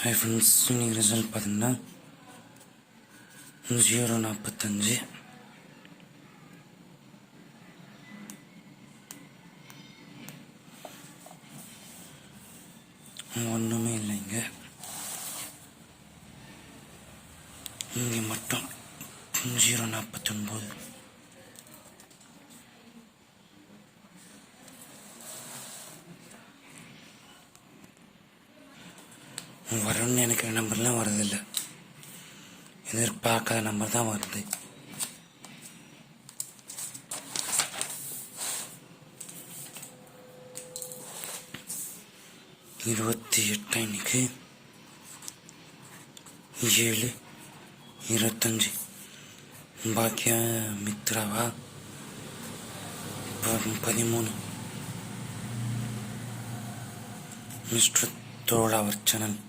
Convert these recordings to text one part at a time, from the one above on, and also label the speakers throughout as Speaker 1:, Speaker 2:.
Speaker 1: High friends இன்னைக்கு result பார்த்தீங்கன்னா zero நாற்பத்தஞ்சு ஒன்றுமே இல்லைங்க இங்கே. மட்டும் ஜீரோ நாற்பத்தொன்பது வரும்னு நினைக்கிற நம்பர்லாம் வரதில்லை எதிர்பார்க்காத நம்பர் தான் வருது. இருபத்தி எட்டு இன்னைக்கு. ஏழு இருபத்தஞ்சி. பாக்கியா மித்ராவா? பதிமூணு. மிஸ்டர் தோழாவர் சேனல்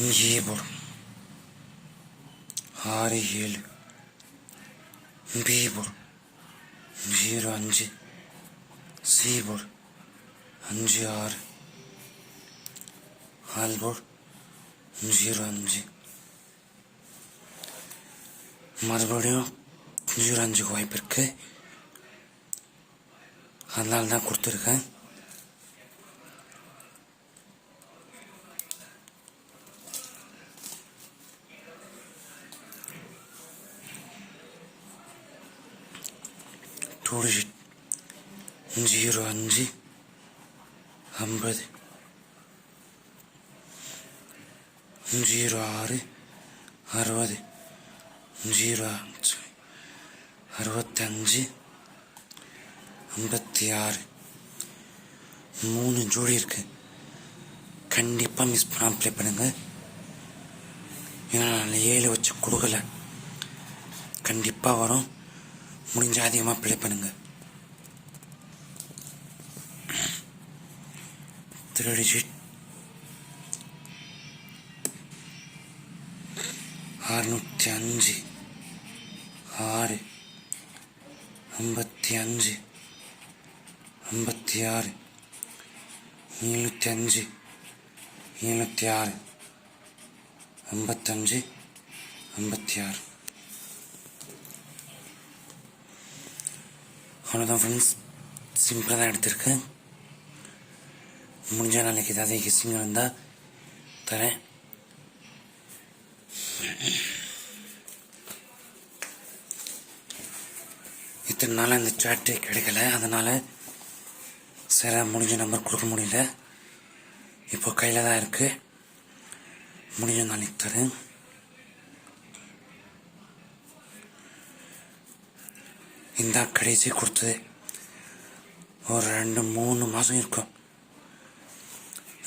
Speaker 1: ஏ ஆறு ஏழு பீபோர் ஜீரோ அஞ்சு சி அஞ்சு ஆறு ஆல் ஜீரோ அஞ்சு மறுபடியும் ஜீரோ அஞ்சுக்கு வாய்ப்பு இருக்குது அதனால தான் கொடுத்துருக்கேன் டூ டிஜிட் ஜீரோ அஞ்சு ஐம்பது. ஜீரோ ஆறு அறுபது. ஜீரோ அஞ்சு அறுபத்தஞ்சு ஐம்பத்தி ஆறு மூணு ஜோடி இருக்கு. கண்டிப்பாக மிஸ் பண்ணாமல் ப்ளே பண்ணுங்க. ஏன்னா நான் ஏழு வச்சு கொடுக்கல. கண்டிப்பாக வரும். முடிஞ்ச அதிகமாக ப்ளே பண்ணுங்க திருடிஜிட் அறுநூற்றி அஞ்சு. ஆறு. ஐம்பத்தி அஞ்சு. ஐம்பத்தி ஆறு. எழுநூற்றி அஞ்சு. எழுநூற்றி ஆறு. ஐம்பத்தஞ்சு ஐம்பத்தி ஆறு. அவ்வளோதான் ஃப்ரெண்ட்ஸ் சிம்பிளாக தான் எடுத்திருக்கேன் முடிஞ்ச நாளைக்கு ஏதாவது கெஸ்ஸிங் வந்தால் தரேன். இத்தனை நாளாக இந்த சாட்டு கிடைக்கல. அதனால் சரி முடிஞ்ச நம்பர் கொடுக்க முடியல. இப்போ கையில் தான் இருக்குது முடிஞ்ச நாளைக்கு தரேன். இந்த கடைசி கொடுத்தது. ஒரு ரெண்டு மூணு மாதம் இருக்கும்.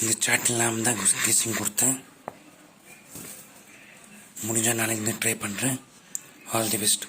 Speaker 1: இந்த சாட் இல்லாமல் தான் கேசிங் கொடுத்தேன். முடிஞ்ச நாளைக்கு ட்ரை பண்ணுறேன் ஆல் தி பெஸ்ட்